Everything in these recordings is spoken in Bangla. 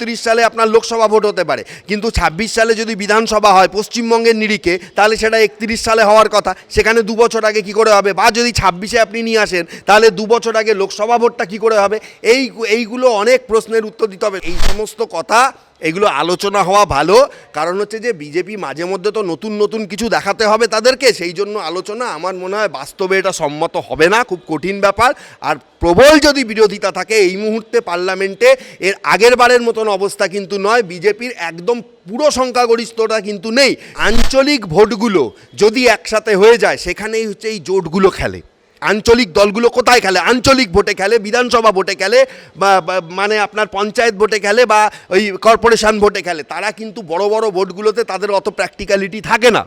তিরিশ সালে আপনার লোকসভা ভোট হতে পারে। কিন্তু ছাব্বিশ সালে যদি বিধানসভা হয় পশ্চিমবঙ্গের নিরিখে, তাহলে সেটা একত্রিশ সালে হওয়ার কথা। সেখানে দু বছর আগে কি করে হবে? বা যদি ছাব্বিশে আপনি নিয়ে আসেন, তাহলে দু বছর আগে লোকসভা ভোটটা কি করে হবে? এই, এইগুলো অনেক প্রশ্নের উত্তর দিতে হবে। এই সমস্ত কথা এগুলো আলোচনা হওয়া ভালো। কারণ হচ্ছে যে বিজেপি মাঝে মধ্যে তো নতুন নতুন কিছু দেখাতে হবে তাদেরকে, সেই জন্য আলোচনা আমার মনে হয় বাস্তবে এটা সম্মত হবে না, খুব কঠিন ব্যাপার। আর প্রবল যদি বিরোধিতা থাকে, এই মুহূর্তে পার্লামেন্টে এর আগের বারের মতন অবস্থা কিন্তু নয়, বিজেপির একদম পুরো সংখ্যাগরিষ্ঠতা কিন্তু নেই। আঞ্চলিক ভোটগুলো যদি একসাথে হয়ে যায়, সেখানেই হচ্ছে এই জোটগুলো খেলে। আঞ্চলিক দলগুলো কোথায় খেলে? আঞ্চলিক ভোটে খেলে, বিধানসভা ভোটে খেলে, বা মানে আপনার পঞ্চায়েত ভোটে খেলে, বা, ওই কর্পোরেশন ভোটে খেলে। তারা কিন্তু বড় বড় ভোটগুলোতে তাদের অত প্র্যাকটিক্যালিটি থাকে না।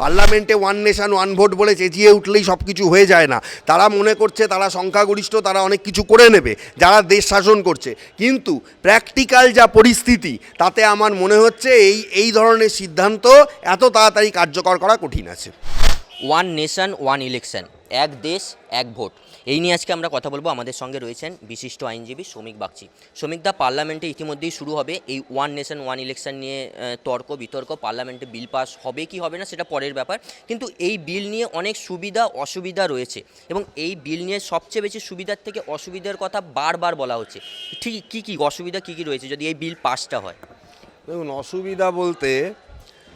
পার্লামেন্টে ওয়ান নেশন ওয়ান ভোট বলে চেঁচিয়ে উঠলেই সব কিছু হয়ে যায় না। তারা মনে করছে তারা সংখ্যাগরিষ্ঠ, তারা অনেক কিছু করে নেবে, যারা দেশ শাসন করছে। কিন্তু প্র্যাকটিক্যাল যা পরিস্থিতি, তাতে আমার মনে হচ্ছে এই এই ধরনের সিদ্ধান্ত এত তাড়াতাড়ি কার্যকর করা কঠিন আছে। ওয়ান নেশন ওয়ান ইলেকশন এক দেশ, এক ভোট। এই নিয়ে আজকে আমরা কথা বলব। আমাদের সঙ্গে রয়েছেন বিশিষ্ট আইনজীবী শ্রমিক বাগচি। শ্রমিক দা, পার্লামেন্টে ইতিমধ্যেই শুরু হবে এই ওয়ান নেশন, ওয়ান ইলেকশন নিয়ে তর্ক, বিতর্ক। পার্লামেন্টে বিল পাস হবে কি হবে না, সেটা পরের ব্যাপার। কিন্তু এই বিল নিয়ে অনেক সুবিধা, অসুবিধা রয়েছে এবং এই বিল নিয়ে সবচেয়ে বেশি সুবিধার থেকে অসুবিধার কথা বারবার বলা হচ্ছে। ঠিক কী কী, অসুবিধা কী কী রয়েছে যদি এই বিল পাসটা হয়? দেখুন, অসুবিধা বলতে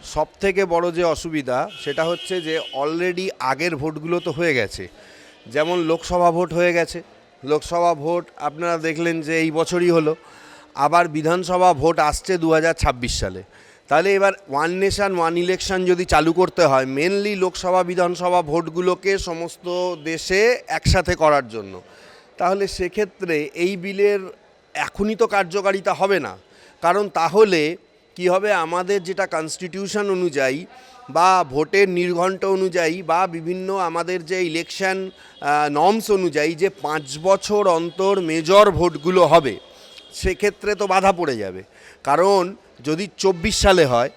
সব থেকে বড় যে অসুবিধা সেটা হচ্ছে যে অলরেডি আগের ভোটগুলো তো হয়ে গেছে। যেমন লোকসভা ভোট হয়ে গেছে। লোকসভা ভোট আপনারা দেখলেন যে এই বছরই হলো। আবার বিধানসভা ভোট আসছে দু হাজার ছাব্বিশ সালে। তাহলে এবার ওয়ান নেশন ওয়ান ইলেকশন যদি চালু করতে হয় মেনলি লোকসভা, বিধানসভা ভোটগুলোকে সমস্ত দেশে একসাথে করার জন্য। তাহলে সেক্ষেত্রে এই বিলের এখনই তো কার্যকারিতা হবে না। কারণ তাহলে কি হবে? আমাদের যেটা কনস্টিটিউশন অনুযায়ী বা ভোটের নির্ঘণ্ট অনুযায়ী বা বিভিন্ন আমাদের যে ইলেকশন নর্মস অনুযায়ী যে পাঁচ বছর অন্তর মেজর ভোটগুলো হবে, সেক্ষেত্রে তো বাধা পড়ে যাবে। কারণ যদি চব্বিশ সালে হয়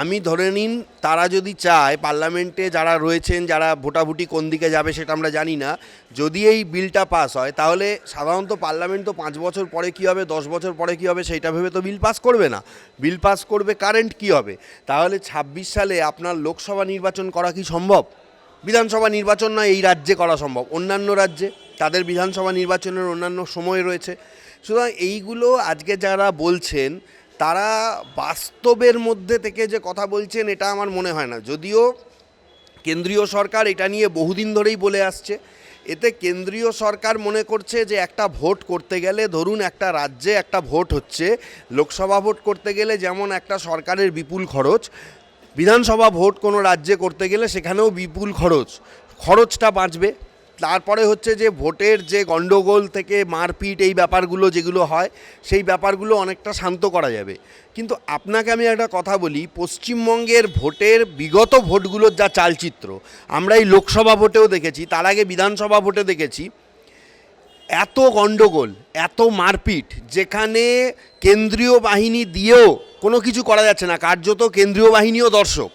আমি ধরে নিন, তারা যদি চায়, পার্লামেন্টে যারা রয়েছেন, যারা ভোটাভুটি কোন দিকে যাবে সেটা আমরা জানি না, যদি এই বিলটা পাস হয়, তাহলে সাধারণত পার্লামেন্ট তো পাঁচ বছর পরে কী হবে, দশ বছর পরে কী হবে, সেইটা ভেবে তো বিল পাস করবে না। বিল পাস করবে, কারেন্ট কী হবে? তাহলে ছাব্বিশ সালে আপনার লোকসভা নির্বাচন করা কি সম্ভব? বিধানসভা নির্বাচন নয়, এই রাজ্যে করা সম্ভব। অন্যান্য রাজ্যে, তাদের বিধানসভা নির্বাচনের অন্যান্য সময় রয়েছে। সুতরাং এইগুলো আজকে যারা বলছেন তারা বাস্তবের মধ্যে থেকে যে কথা বলছেন, এটা আমার মনে হয় না। যদিও কেন্দ্রীয় সরকার এটা নিয়ে বহুদিন ধরেই বলে আসছে। এতে কেন্দ্রীয় সরকার মনে করছে যে একটা ভোট করতে গেলে, ধরুন একটা রাজ্যে একটা ভোট হচ্ছে, লোকসভা ভোট করতে গেলে যেমন একটা সরকারের বিপুল খরচ, বিধানসভা ভোট কোনো রাজ্যে করতে গেলে সেখানেও বিপুল খরচ, খরচটা বাঁচবে। তারপরে হচ্ছে যে ভোটের যে গণ্ডগোল থেকে মারপিট এই ব্যাপারগুলো যেগুলো হয়, সেই ব্যাপারগুলো অনেকটা শান্ত করা যাবে। কিন্তু আপনাকে আমি একটা কথা বলি, পশ্চিমবঙ্গের ভোটের বিগত ভোটগুলোর যা চালচিত্র, আমরা এই লোকসভা ভোটেও দেখেছি, তার আগে বিধানসভা ভোটে দেখেছি, এত গণ্ডগোল, এত মারপিট, যেখানে কেন্দ্রীয় বাহিনী দিয়েও কোনো কিছু করা যাচ্ছে না, কার্যত কেন্দ্রীয় বাহিনীও দর্শক।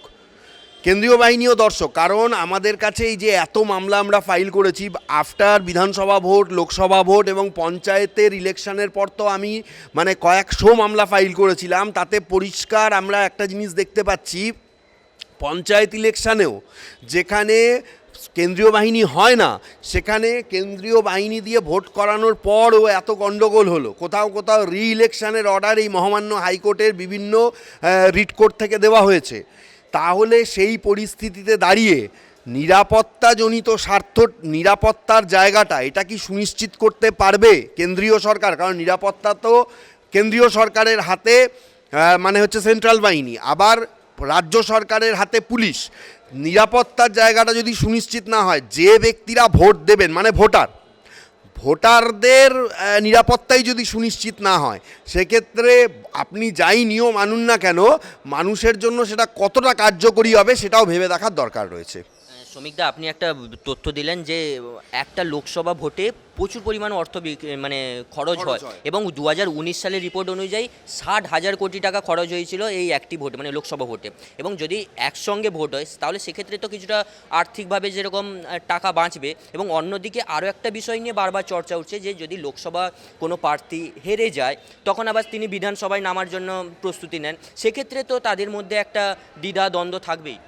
কেন্দ্রীয় বাহিনীও দর্শক, কারণ আমাদের কাছে এই যে এত মামলা আমরা ফাইল করেছি আফটার বিধানসভা ভোট, লোকসভা ভোট এবং পঞ্চায়েতের ইলেকশনের পর তো আমি মানে কয়েকশো মামলা ফাইল করেছিলাম, তাতে পরিষ্কার আমরা একটা জিনিস দেখতে পাচ্ছি, পঞ্চায়েত ইলেকশানেও যেখানে কেন্দ্রীয় বাহিনী হয় না, সেখানে কেন্দ্রীয় বাহিনী দিয়ে ভোট করানোর পরও এত গণ্ডগোল হলো। কোথাও কোথাও রি ইলেকশনের অর্ডার এই মহামান্য হাইকোর্টের বিভিন্ন রিট কোর্ট থেকে দেওয়া হয়েছে। তাহলে সেই পরিস্থিতিতে দাঁড়িয়ে নিরাপত্তাজনিত স্বার্থ, নিরাপত্তার জায়গাটা এটা কি সুনিশ্চিত করতে পারবে কেন্দ্রীয় সরকার? কারণ নিরাপত্তা তো কেন্দ্রীয় সরকারের হাতে মানে হচ্ছে সেন্ট্রাল বাহিনী, আবার রাজ্য সরকারের হাতে পুলিশ। নিরাপত্তার জায়গাটা যদি সুনিশ্চিত না হয়, যে ব্যক্তিরা ভোট দেবেন মানে ভোটার ভোটারদের নিরাপত্তাই যদি সুনিশ্চিত না হয়, সেক্ষেত্রে আপনি যাই নিয়ম আনুন না কেন, মানুষের জন্য সেটা কতটা কার্যকরী হবে সেটাও ভেবে দেখার দরকার রয়েছে। শ্রমিকদা আপনি একটা তথ্য দিলেন যে একটা লোকসভা ভোটে প্রচুর পরিমাণ অর্থ মানে খরচ হয় হয়। এবং দু হাজার উনিশ সালের রিপোর্ট অনুযায়ী ষাট হাজার কোটি টাকা খরচ হয়েছিল এই একটি ভোটে মানে লোকসভা ভোটে। এবং যদি একসঙ্গে ভোট হয় তাহলে সেক্ষেত্রে তো কিছুটা আর্থিকভাবে যেরকম টাকা বাঁচবে এবং অন্যদিকে আরও একটা বিষয় নিয়ে বারবার চর্চা উঠছে যে যদি লোকসভা কোনো প্রার্থী হেরে যায় তখন আবার তিনি বিধানসভায় নামার জন্য প্রস্তুতি নেন। সেক্ষেত্রে তো তাদের মধ্যে একটা দ্বিধা দ্বন্দ্ব থাকবেই।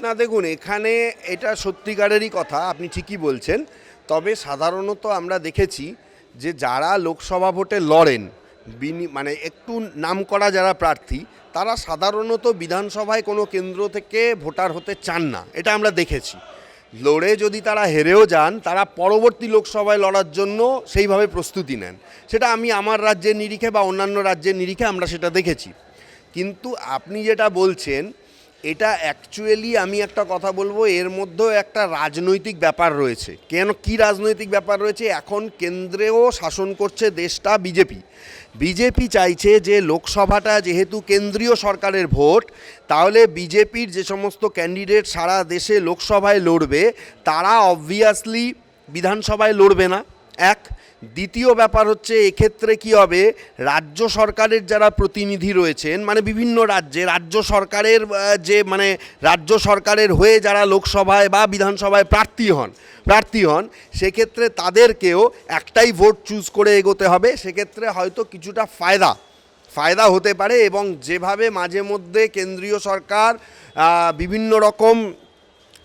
না, দেখুন, এখানে এটা সত্যিকারেরই কথা, আপনি ঠিকই বলছেন। তবে সাধারণত আমরা দেখেছি যে যারা লোকসভা ভোটে লড়েন, বিনি মানে একটু নামকরা যারা প্রার্থী, তারা সাধারণত বিধানসভায় কোনো কেন্দ্র থেকে ভোটার হতে চান না, এটা আমরা দেখেছি। লড়ে যদি তারা হেরেও যান, তারা পরবর্তী লোকসভায় লড়ার জন্য সেইভাবে প্রস্তুতি নেন। সেটা আমি আমার রাজ্যের নিরিখে বা অন্যান্য রাজ্যের নিরিখে আমরা সেটা দেখেছি। কিন্তু আপনি যেটা বলছেন এটা অ্যাকচুয়ালি আমি একটা কথা বলব, এর মধ্যেও একটা রাজনৈতিক ব্যাপার রয়েছে। কেন, কি রাজনৈতিক ব্যাপার রয়েছে? এখন কেন্দ্রেও শাসন করছে দেশটা বিজেপি। বিজেপি চাইছে যে লোকসভাটা যেহেতু কেন্দ্রীয় সরকারের ভোট, তাহলে বিজেপির যে সমস্ত ক্যান্ডিডেট সারা দেশে লোকসভায় লড়বে, তারা অবভিয়াসলি বিধানসভায় লড়বে না। এক দ্বিতীয় ব্যাপার হচ্ছে, এক্ষেত্রে কি হবে? রাজ্য সরকারের যারা প্রতিনিধি রয়েছেন মানে বিভিন্ন রাজ্যে, রাজ্য সরকারের যে মানে রাজ্য সরকারের হয়ে যারা লোকসভায় বা বিধানসভায় প্রার্থী হন প্রার্থী হন, সেক্ষেত্রে তাদেরকেও একটাই ভোট চুজ করে এগোতে হবে। সেক্ষেত্রে হয়তো কিছুটা ফায়দা ফায়দা হতে পারে এবং যেভাবে মাঝে মধ্যে কেন্দ্রীয় সরকার বিভিন্ন রকম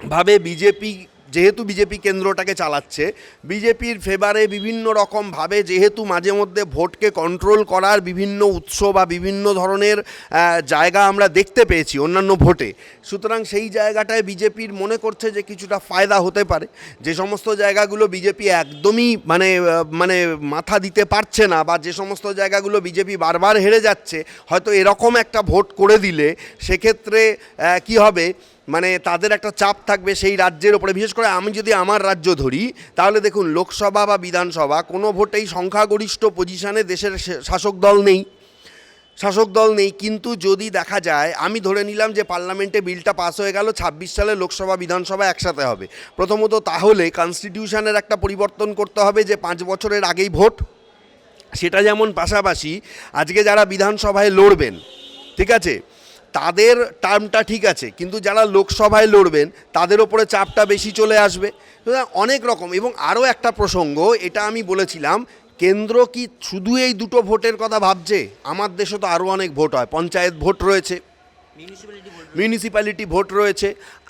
ভাবে বিজেপি যেহেতু বিজেপি কেন্দ্রটাকে চালাচ্ছে, বিজেপির ফেভারে বিভিন্ন রকমভাবে যেহেতু মাঝে মধ্যে ভোটকে কন্ট্রোল করার বিভিন্ন উৎস বা বিভিন্ন ধরনের জায়গা আমরা দেখতে পেয়েছি অন্যান্য ভোটে। সুতরাং সেই জায়গাটায় বিজেপির মনে করছে যে কিছুটা ফায়দা হতে পারে। যে সমস্ত জায়গাগুলো বিজেপি একদমই মানে মানে মাথা দিতে পারছে না বা যে সমস্ত জায়গাগুলো বিজেপি বারবার হেরে যাচ্ছে, হয়তো এরকম একটা ভোট করে দিলে সেক্ষেত্রে কি হবে? মানে তাদের একটা চাপ থাকবে সেই রাজ্যের ওপরে বিশেষ করে আমি যদি আমার রাজ্য ধরি, তাহলে দেখুন লোকসভা বা বিধানসভা কোনো ভোটেই সংখ্যাগরিষ্ঠ পজিশানে দেশের শাসক দল নেই। শাসক দল নেই, কিন্তু যদি দেখা যায়, আমি ধরে নিলাম যে পার্লামেন্টে বিলটা পাস হয়ে গেল, ছাব্বিশ সালে লোকসভা, বিধানসভা একসাথে হবে। প্রথমত তাহলে কনস্টিটিউশনের একটা পরিবর্তন করতে হবে যে পাঁচ বছরের আগেই ভোট। সেটা যেমন পাশাপাশি আজকে যারা বিধানসভায় লড়বেন, ঠিক আছে? তাদের টার্মটা ঠিক আছে, কিন্তু যারা লোকসভায় লড়বেন, তাদের ওপরে চাপটা বেশি চলে আসবে। অনেক রকম, এবং আরও একটা প্রসঙ্গ, এটা আমি বলেছিলাম, কেন্দ্র কি শুধু এই দুটো ভোটের কথা ভাবছে? আমার দেশে তো আরও অনেক ভোট হয়, পঞ্চায়েত ভোট রয়েছে। মিউনিসিপ্যালিটি ভোট রয়েছে।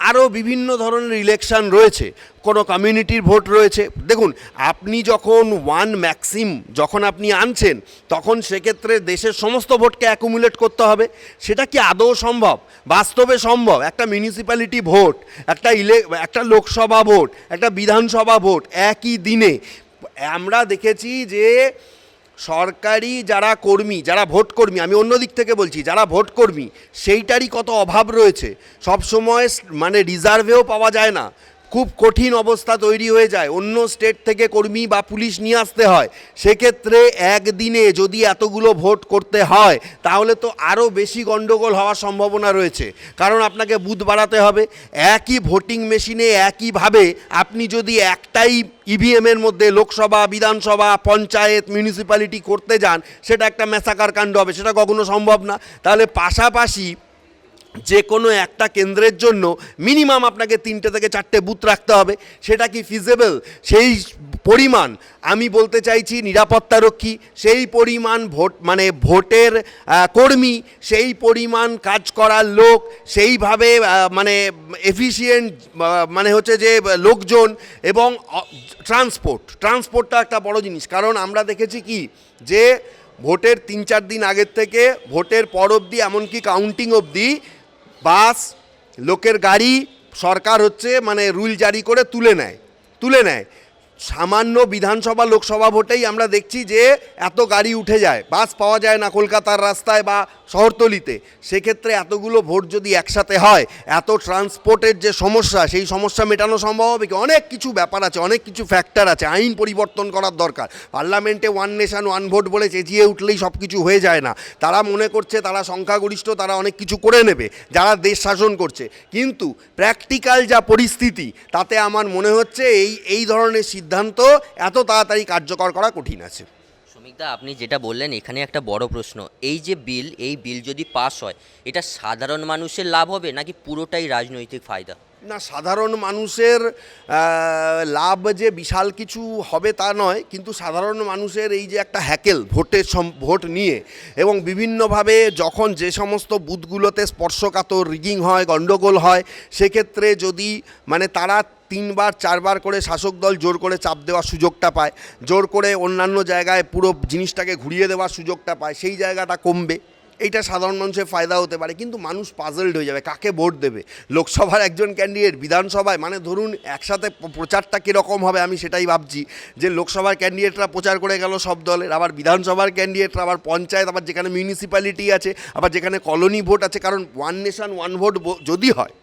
আরও বিভিন্ন ধরনের ইলেকশন রয়েছে। কোনো কমিউনিটির ভোট রয়েছে। দেখুন, আপনি যখন ওয়ান ম্যাক্সিম যখন আপনি আনছেন, তখন সেক্ষেত্রে দেশের সমস্ত ভোটকে অ্যাকুমুলেট করতে হবে। সেটা কি আদৌ সম্ভব? বাস্তবে সম্ভব? একটা মিউনিসিপ্যালিটি ভোট একটা ইলে একটা লোকসভা ভোট একটা বিধানসভা ভোট একই দিনে। আমরা দেখেছি যে সরকারি যারা কর্মী, যারা ভোট কর্মী, আমি অন্য দিক থেকে বলছি, যারা ভোট কর্মী, সেইটারই কত অভাব রয়েছে। সব সময় মানে রিজার্ভেও পাওয়া যায় না। খুব কঠিন অবস্থা তৈরি হয়ে যায়। অন্য স্টেট থেকে কর্মী বা পুলিশ নিয়ে আসতে হয়। সেক্ষেত্রে একদিনে যদি এতগুলো ভোট করতে হয়, তাহলে তো আরও বেশি গণ্ডগোল হওয়ার সম্ভাবনা রয়েছে। কারণ আপনাকে বুথ বাড়াতে হবে। একই ভোটিং মেশিনে একইভাবে আপনি যদি একটাই ইভিএমের মধ্যে লোকসভা, বিধানসভা, পঞ্চায়েত, মিউনিসিপ্যালিটি করতে যান, সেটা একটা মেসাকার কাণ্ড হবে। সেটা কখনো সম্ভব না। তাহলে পাশাপাশি যে কোনো একটা কেন্দ্রের জন্য মিনিমাম আপনাকে তিনটে থেকে চারটে বুথ রাখতে হবে। সেটা কি ফিজেবল সেই পরিমাণ আমি বলতে চাইছি নিরাপত্তারক্ষী সেই পরিমাণ ভোট মানে ভোটের কর্মী, সেই পরিমাণ কাজ করার লোক, সেইভাবে মানে এফিসিয়েন্ট মানে হচ্ছে যে লোকজন এবং ট্রান্সপোর্ট ট্রান্সপোর্টটা একটা বড় জিনিস। কারণ আমরা দেখেছি কি যে ভোটের তিন চার দিন আগের থেকে ভোটের পর অবধি, এমনকি কাউন্টিং অবধি বাস লোকের গাড়ি সরকার হচ্ছে মানে রুল জারি করে তুলে নেয় তুলে নেয়। সামান্য বিধানসভা, লোকসভা ভোটেই আমরা দেখছি যে এত গাড়ি উঠে যায়। বাস পাওয়া যায় না কলকাতার রাস্তায় বা শহরতলিতে। সেক্ষেত্রে এতগুলো ভোট যদি একসাথে হয়, এত ট্রান্সপোর্টের যে সমস্যা, সেই সমস্যা মেটানো সম্ভব হবে কি? অনেক কিছু ব্যাপার আছে, অনেক কিছু ফ্যাক্টর আছে, আইন পরিবর্তন করার দরকার। পার্লামেন্টে ওয়ান নেশন ওয়ান ভোট বলে চেঁচিয়ে উঠলেই সব কিছু হয়ে যায় না। তারা মনে করছে, তারা সংখ্যাগরিষ্ঠ, তারা অনেক কিছু করে নেবে, যারা দেশ শাসন করছে। কিন্তু প্র্যাকটিক্যাল যা পরিস্থিতি, তাতে আমার মনে হচ্ছে এই এই ধরনের সিদ্ধান্ত এত তাড়াতাড়ি কার্যকর করা কঠিন আছে। শ্রমিকদা, আপনি যেটা বললেন, এখানে একটা বড় প্রশ্ন। এই যে বিল, এই বিল যদি পাস হয়, এটা সাধারণ মানুষের লাভ হবে নাকি পুরোটাই রাজনৈতিক ফায়দা? না সাধারণ মানুষের লাভ যে বিশাল কিছু হবে তা নয়, কিন্তু সাধারণ মানুষের এই যে একটা হ্যাকেল ভোটের ভোট নিয়ে এবং বিভিন্নভাবে যখন যে সমস্ত বুথগুলোতে স্পর্শকাতর রিগিং হয়, গণ্ডগোল হয়, সেক্ষেত্রে যদি মানে তারা তিনবার, চারবার করে শাসক দল জোর করে চাপ দেওয়ার সুযোগটা পায়, জোর করে অন্যান্য জায়গায় পুরো জিনিসটাকে ঘুরিয়ে দেওয়ার সুযোগটা পায়, সেই জায়গাটা কমবে। এইটা সাধারণ মানুষের ফায়দা হতে পারে, কিন্তু মানুষ পাজলড হয়ে যাবে, কাকে ভোট দেবে? লোকসভার একজন ক্যান্ডিডেট বিধানসভায় মানে ধরুন একসাথে প্রচারটা কীরকম হবে আমি সেটাই ভাবছি, যে লোকসভার ক্যান্ডিডেটরা প্রচার করে গেল সব দলের, আবার বিধানসভার ক্যান্ডিডেটরা আবার পঞ্চায়েত, আবার যেখানে মিউনিসিপ্যালিটি আছে, আবার যেখানে কলোনি ভোট আছে, কারণ ওয়ান নেশন ওয়ান ভোট যদি হয়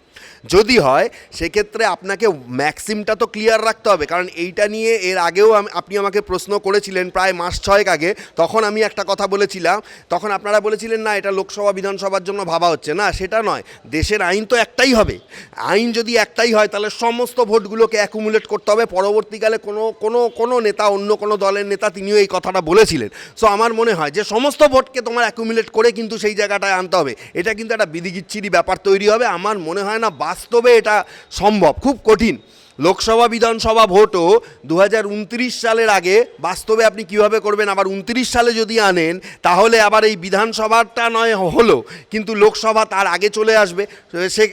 যদি হয়, সেক্ষেত্রে আপনাকে ম্যাক্সিমটা তো ক্লিয়ার রাখতে হবে। কারণ এইটা নিয়ে এর আগেও আপনি আমাকে প্রশ্ন করেছিলেন প্রায় মাস ছয়েক আগে, তখন আমি একটা কথা বলেছিলাম। তখন আপনারা বলেছিলেন, না, এটা লোকসভা, বিধানসভার জন্য ভাবা হচ্ছে। না, সেটা নয়। দেশের আইন তো একটাই হবে। আইন যদি একটাই হয়, তাহলে সমস্ত ভোটগুলোকে অ্যাকুমুলেট করতে হবে। পরবর্তীকালে কোনো কোনো কোনো নেতা, অন্য কোনো দলের নেতা, তিনিও এই কথাটা বলেছিলেন। সো আমার মনে হয় যে সমস্ত ভোটকে তোমার অ্যাকুমুলেট করে কিন্তু সেই জায়গাটায় আনতে হবে। এটা কিন্তু একটা বিধিগিচ্ছিরি ব্যাপার তৈরি হবে। আমার মনে হয় না বাস্তবে এটা সম্ভব খুব কঠিন। লোকসভা বিধানসভা ভোটও দু হাজার উনত্রিশ সালের আগে বাস্তবে আপনি কীভাবে করবেন? আবার উনত্রিশ সালে যদি আনেন, তাহলে আবার এই বিধানসভাটা নয়, হলো। কিন্তু লোকসভা তার আগে চলে আসবে।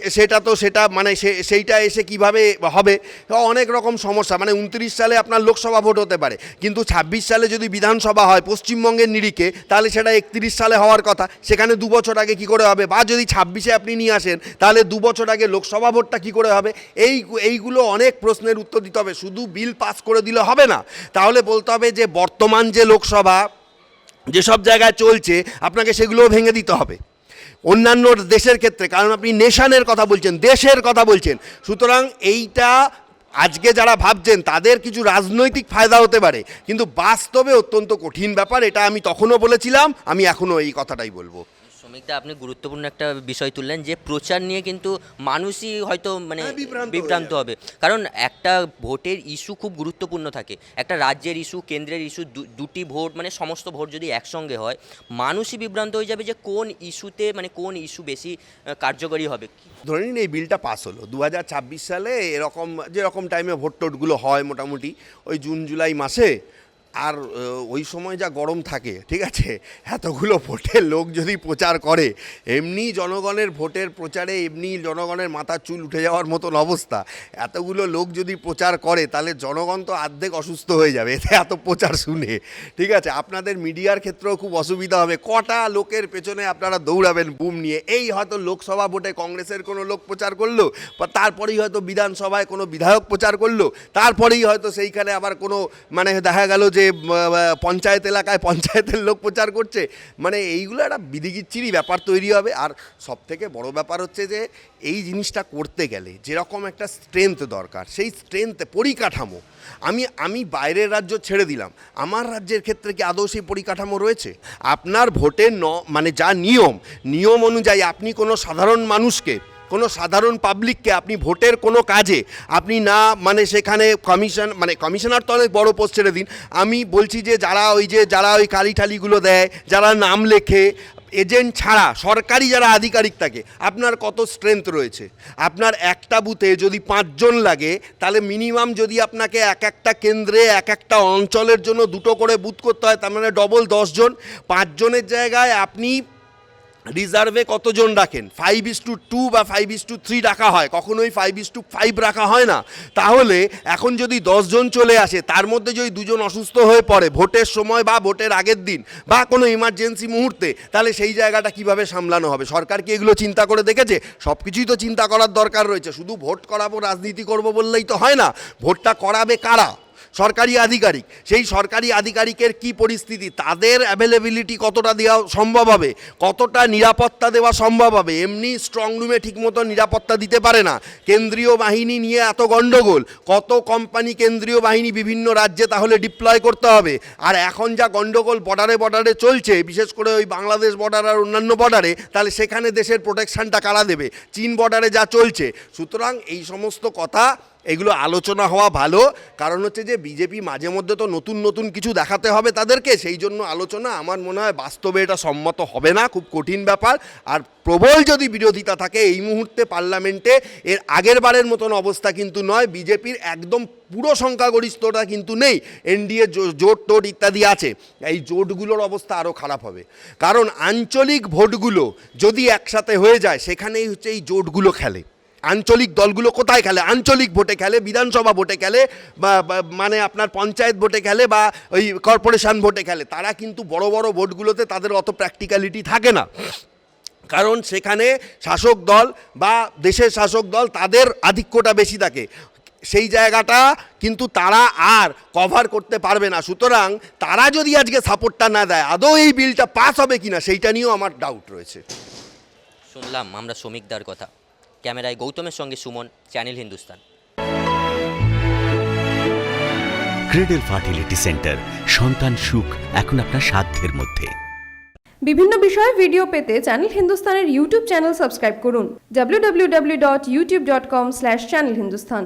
সেটা তো সেটা মানে সেইটা এসে কীভাবে হবে? অনেক রকম সমস্যা। মানে উনত্রিশ সালে আপনার লোকসভা ভোট হতে পারে। কিন্তু ছাব্বিশ সালে যদি বিধানসভা হয় পশ্চিমবঙ্গের নিরিখে, তাহলে সেটা একত্রিশ সালে হওয়ার কথা। সেখানে দু বছর আগে কি করে হবে? বা যদি ছাব্বিশে আপনি নিয়ে আসেন, তাহলে দু বছর আগে লোকসভা ভোটটা কি করে হবে? এই, এইগুলো অনেক প্রশ্নের উত্তর দিতে হবে। শুধু বিল পাস করে দিলে হবে না। তাহলে বলতে হবে যে, বর্তমান যে লোকসভা, যেসব জায়গায় চলছে, আপনাকে সেগুলোও ভেঙে দিতে হবে। অন্যান্য দেশের ক্ষেত্রে, কারণ আপনি নেশানের কথা বলছেন, দেশের কথা বলছেন। সুতরাং এইটা আজকে যারা ভাবছেন, তাদের কিছু রাজনৈতিক ফায়দা হতে পারে। কিন্তু বাস্তবে অত্যন্ত কঠিন ব্যাপার, এটা আমি তখনও বলেছিলাম, আমি এখনও এই কথাটাই বলব। শ্রমিকদা আপনি গুরুত্বপূর্ণ একটা বিষয় তুললেন যে প্রচার নিয়ে কিন্তু মানুষই হয়তো মানে বিভ্রান্ত বিভ্রান্ত হবে। কারণ একটা ভোটের ইস্যু খুব গুরুত্বপূর্ণ থাকে। একটা রাজ্যের ইস্যু কেন্দ্রের ইস্যু দুটি ভোট মানে সমস্ত ভোট যদি একসঙ্গে হয় মানুষই বিভ্রান্ত হয়ে যাবে যে কোন ইস্যুতে মানে কোন ইস্যু বেশি কার্যকরী হবে। ধরে নিন এই বিলটা পাস হলো। দু হাজার ছাব্বিশ সালে এরকম যেরকম টাইমে ভোট টোটগুলো হয় মোটামুটি ওই জুন জুলাই মাসে আর ওই সময় যা গরম থাকে, ঠিক আছে? এতগুলো ভোটের লোক যদি প্রচার করে, এমনি জনগণের ভোটের প্রচারে এমনি জনগণের মাথার চুল উঠে যাওয়ার মতন অবস্থা। এতগুলো লোক যদি প্রচার করে, তাহলে জনগণ তো অর্ধেক অসুস্থ হয়ে যাবে, এতে এত প্রচার শুনে, ঠিক আছে? আপনাদের মিডিয়ার ক্ষেত্রেও খুব অসুবিধা হবে। কটা লোকের পেছনে আপনারা দৌড়াবেন বুম নিয়ে? এই হয়তো লোকসভা ভোটে কংগ্রেসের কোনো লোক প্রচার করল, বা তারপরেই হয়তো বিধানসভায় কোনো বিধায়ক প্রচার করল, তারপরেই হয়তো সেইখানে আবার কোনো মানে দেখা গেল যে আহ, পঞ্চায়েত এলাকায় পঞ্চায়েতের লোক প্রচার করছে মানে এইগুলো একটা বিধিগিচ্ছিরি ব্যাপার তৈরি হবে। আর সব থেকে বড় ব্যাপার হচ্ছে যে এই জিনিসটা করতে গেলে যেরকম একটা স্ট্রেংথ দরকার সেই স্ট্রেংথ পরিকাঠামো আমি আমি বাইরের রাজ্য ছেড়ে দিলাম আমার রাজ্যের ক্ষেত্রে কি আদৌ সেই পরিকাঠামো রয়েছে? আপনার ভোটের ন মানে যা নিয়ম নিয়ম অনুযায়ী আপনি কোনো সাধারণ মানুষকে কোনো সাধারণ পাবলিককে আপনি ভোটের কোনো কাজে আপনি না মানে সেখানে কমিশন মানে কমিশনার তো অনেক বড় পোস্ট ছেড়ে দিন। আমি বলছি যে যারা ওই যে, যারা ওই কালি ঠালিগুলো দেয়, যারা নাম লেখে এজেন্ট ছাড়া, সরকারি যারা আধিকারিক থাকে, আপনার কত স্ট্রেংথ রয়েছে? আপনার একটা বুথে যদি পাঁচজন লাগে, তাহলে মিনিমাম যদি আপনাকে এক একটা কেন্দ্রে, এক একটা অঞ্চলের জন্য দুটো করে বুথ করতে হয়, তার মানে ডবল দশজন। পাঁচজনের জায়গায় আপনি রিজার্ভে কতজন রাখেন? ফাইভ ইস টু টু বা ফাইভ ইস টু থ্রি রাখা হয়। কখনোই ফাইভ ইস টু ফাইভ রাখা হয় না। তাহলে এখন যদি দশজন চলে আসে, তার মধ্যে যদি দুজন অসুস্থ হয়ে পড়ে, ভোটের সময় বা ভোটের আগের দিন বা কোনো ইমার্জেন্সি মুহূর্তে, তাহলে সেই জায়গাটা কীভাবে সামলানো হবে? সরকার কি এগুলো চিন্তা করে দেখেছে? সব কিছুই তো চিন্তা করার দরকার রয়েছে। শুধু ভোট করাবো, রাজনীতি করব বললেই তো হয় না। ভোটটা করাবে কারা? সরকারি আধিকারিক। সেই সরকারি আধিকারিকের কি পরিস্থিতি? তাদের অ্যাভেলেবিলিটি কতটা দেওয়া সম্ভব হবে? কতটা নিরাপত্তা দেওয়া সম্ভব হবে? এমনি স্ট্রং রুমে ঠিকমতো নিরাপত্তা দিতে পারে না। কেন্দ্রীয় বাহিনী নিয়ে এত গণ্ডগোল কত কোম্পানি কেন্দ্রীয় বাহিনী বিভিন্ন রাজ্যে তাহলে ডিপ্লয় করতে হবে? আর এখন যা গণ্ডগোল বর্ডারে বর্ডারে চলছে, বিশেষ করে ওই বাংলাদেশ বর্ডার আর অন্যান্য বর্ডারে তাহলে সেখানে দেশের প্রোটেকশনটা কারা দেবে? চীন বর্ডারে যা চলছে। সুতরাং এই সমস্ত কথা এগুলো আলোচনা হওয়া ভালো। কারণ হচ্ছে যে বিজেপি মাঝে মধ্যে তো নতুন নতুন কিছু দেখাতে হবে তাদেরকে, সেই জন্য আলোচনা আমার মনে হয় বাস্তবে এটা সম্মত হবে না, খুব কঠিন ব্যাপার। আর প্রবল যদি বিরোধিতা থাকে, এই মুহূর্তে পার্লামেন্টে এর আগের বারের মতন অবস্থা কিন্তু নয়। বিজেপির একদম পুরো সংখ্যাগরিষ্ঠতা কিন্তু নেই। এনডিএ জোট টোট ইত্যাদি আছে। এই জোটগুলোর অবস্থা আরও খারাপ হবে। কারণ আঞ্চলিক ভোটগুলো যদি একসাথে হয়ে যায়, সেখানেই হচ্ছে এই জোটগুলো খেলে। আঞ্চলিক দলগুলো কোথায় খেলে? আঞ্চলিক ভোটে খেলে, বিধানসভা ভোটে খেলে, বা মানে আপনার পঞ্চায়েত ভোটে খেলে, বা, ওই কর্পোরেশন ভোটে খেলে। তারা কিন্তু বড় বড় ভোটগুলোতে তাদের অত প্র্যাকটিক্যালিটি থাকে না। কারণ সেখানে শাসক দল বা দেশের শাসক দল তাদের আধিক্যটা বেশি থাকে। সেই জায়গাটা কিন্তু তারা আর কভার করতে পারবে না। সুতরাং তারা যদি আজকে সাপোর্টটা না দেয়, আদৌ এই বিলটা পাস হবে কিনা, সেইটা নিয়েও আমার ডাউট রয়েছে। শুনলাম, আমরা শ্রমিকদার কথা। ক্যামেরায় গৌতমের সঙ্গে Suman channel Hindustan. Cradle fertility centre সন্তান সুখ এখন আপনার সাধ্যের মধ্যে। বিভিন্ন বিষয়ে ভিডিও পেতে চ্যানেল হিন্দুস্তানের ইউটিউব চ্যানেল সাবস্ক্রাইব করুন www.youtube.com/channelhindustan